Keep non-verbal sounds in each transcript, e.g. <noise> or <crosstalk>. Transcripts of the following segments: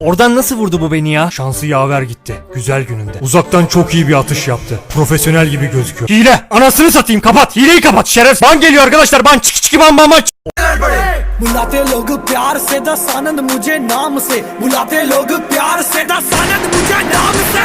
Oradan nasıl vurdu bu beni ya? Şansı yaver gitti. Güzel gününde. Uzaktan çok iyi bir atış yaptı. Profesyonel gibi gözüküyor. Hile! Anasını satayım kapat! Hileyi kapat şeref! Ban geliyor arkadaşlar ban çık çık ban ban ban! बुलाते लोग प्यार से दस आनंद मुझे नाम से बुलाते लोग प्यार से दस आनंद मुझे नाम से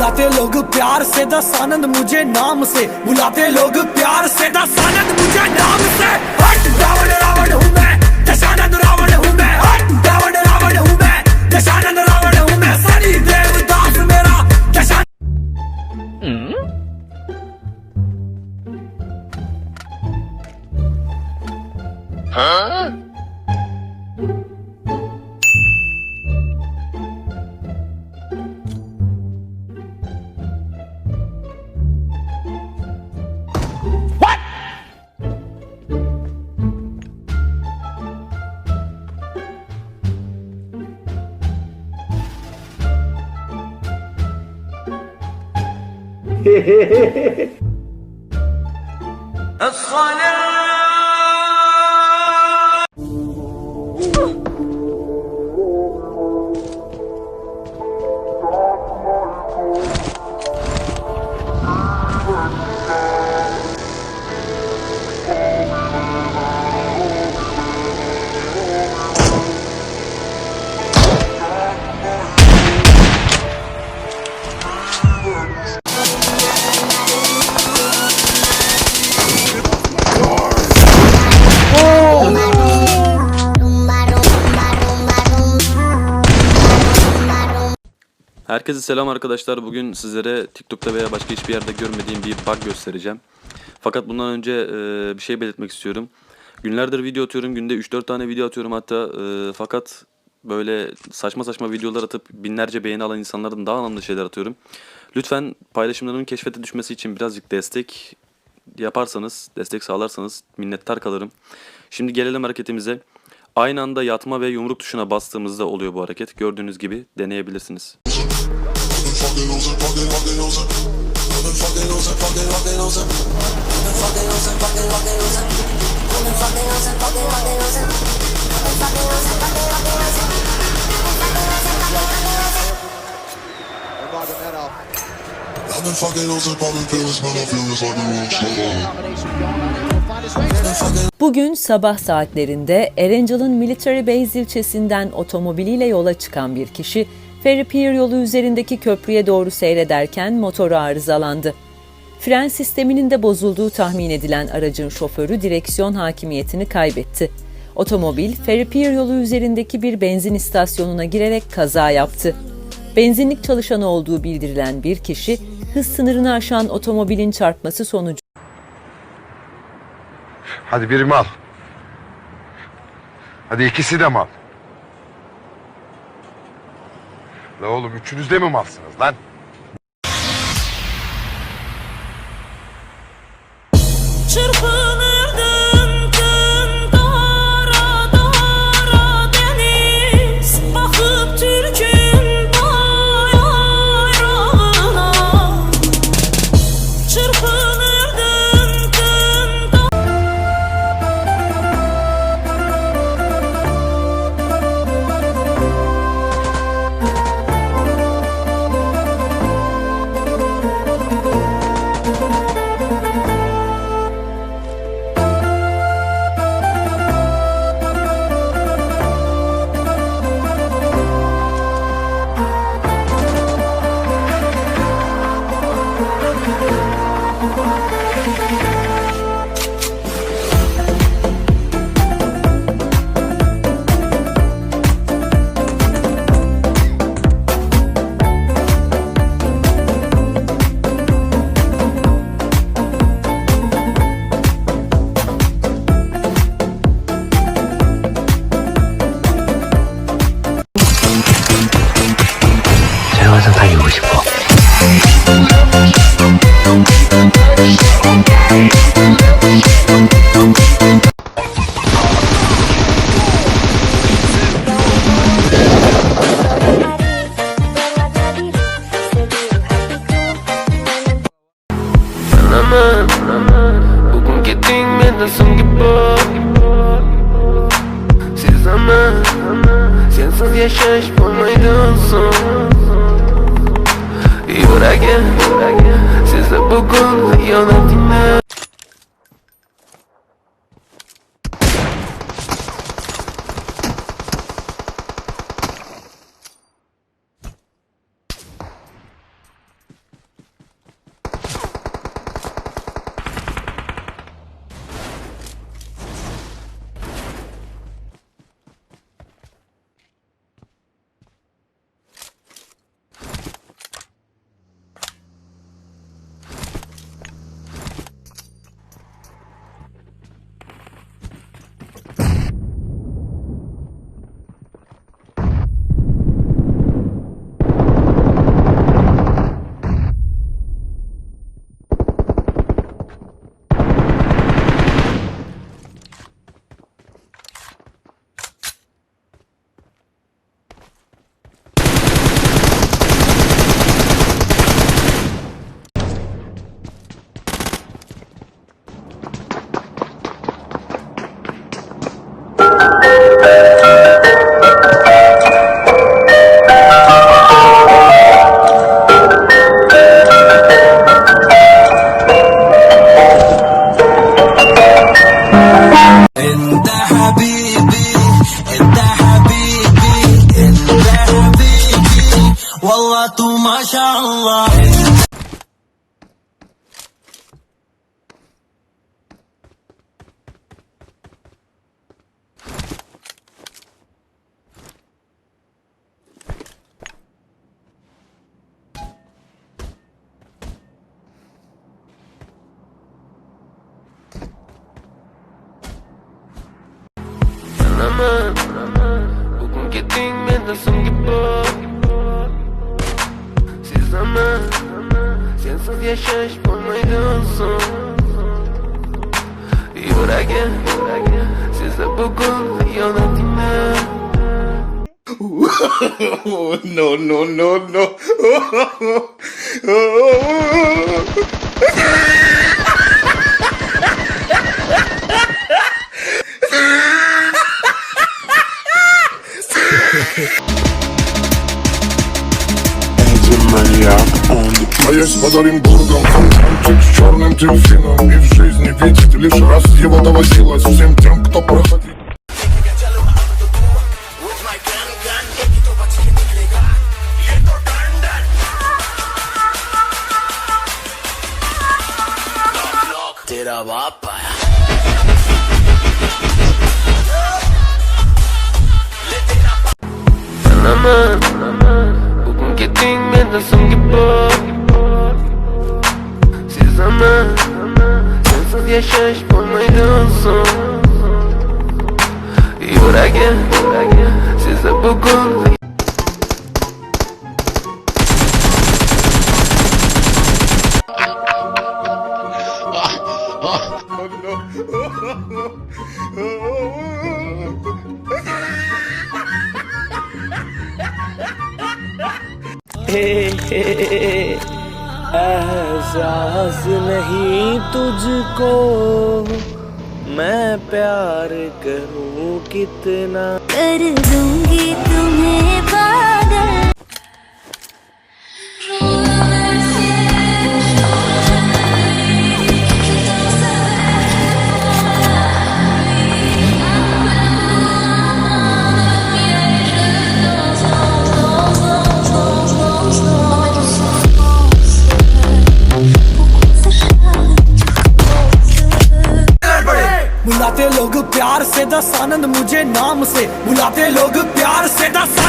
बुलाते लोग प्यार से, दस आनंद मुझे नाम से। बुलाते लोग प्यार से, दस आनंद मुझे नाम से। हट रावण रावण हूँ मैं दशानंद <laughs> الصلاة Herkese selam arkadaşlar. Bugün sizlere TikTok'ta veya başka hiçbir yerde görmediğim bir bug göstereceğim. Fakat bundan önce e, bir şey belirtmek istiyorum. Günlerdir video atıyorum. Günde 3-4 tane video atıyorum hatta. e, fakat böyle saçma saçma videolar atıp binlerce beğeni alan insanlardan daha anlamlı şeyler atıyorum. Lütfen paylaşımlarımın keşfete düşmesi için birazcık destek yaparsanız, destek sağlarsanız minnettar kalırım. Şimdi gelelim hareketimize. Aynı anda yatma ve yumruk tuşuna bastığımızda oluyor bu hareket. Gördüğünüz gibi deneyebilirsiniz. I've been fucking losing, popping pills, man, I feel this like a struggle. Bugün sabah saatlerinde Erangel'ın Military Base ilçesinden otomobiliyle yola çıkan bir kişi, Ferry Pier yolu üzerindeki köprüye doğru seyrederken motoru arızalandı. Fren sisteminin de bozulduğu tahmin edilen aracın şoförü direksiyon hakimiyetini kaybetti. Otomobil, Feripir yolu üzerindeki bir benzin istasyonuna girerek kaza yaptı. Benzinlik çalışanı olduğu bildirilen bir kişi, hız sınırını aşan otomobilin çarpması sonucu Hadi biri mal. Hadi ikisi de mal. La oğlum üçünüz de mi malsınız lan? 항상 달리고 싶어. Sensiz yaşayış olmaydı son. Yüreğe Size bugün yönetimler son gibi Siz ama Sensiz yaşayış olmaydı son Yüreğe. Size bugün yönetimler <laughs> no, no, no, no. <laughs> <laughs> Остаюсь под Оренбургом Фонтанчик с черным дельфином И в жизни видеть лишь раз его доводилось Всем тем, кто проходил Up. Anamın Bugünkü dünyada son gibi istemem Sensiz yaşaş bulmaydansa Yüreğe size bugün Hey, hey, hey, hey. एहसास नहीं तुझको मैं प्यार करूँ कितना। कर दूँगी तुम्हें प्यार से दस आनंद मुझे नाम से बुलाते लोग प्यार से। दस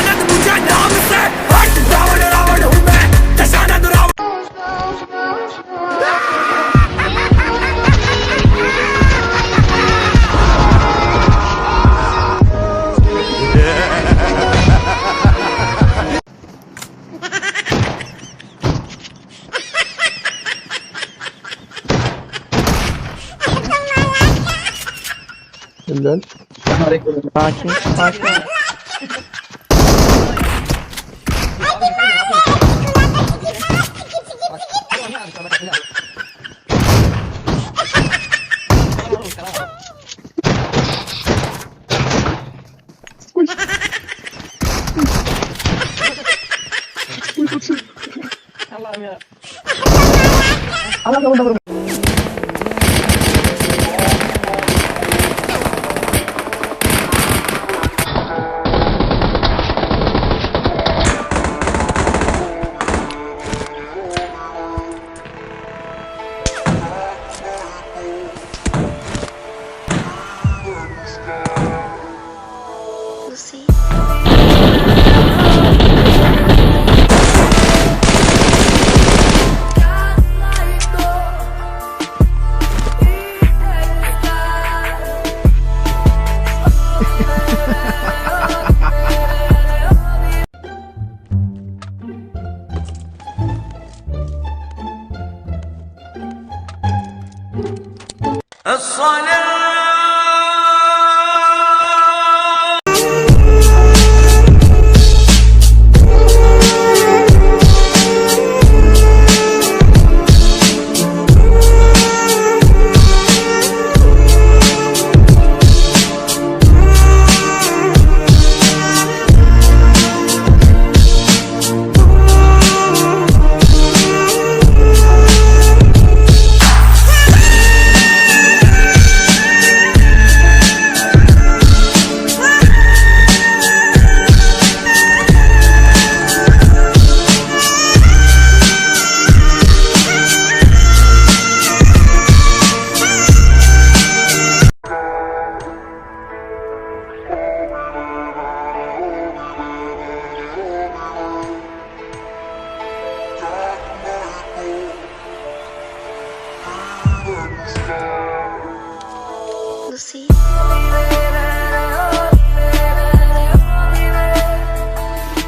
Sakin. Sakin.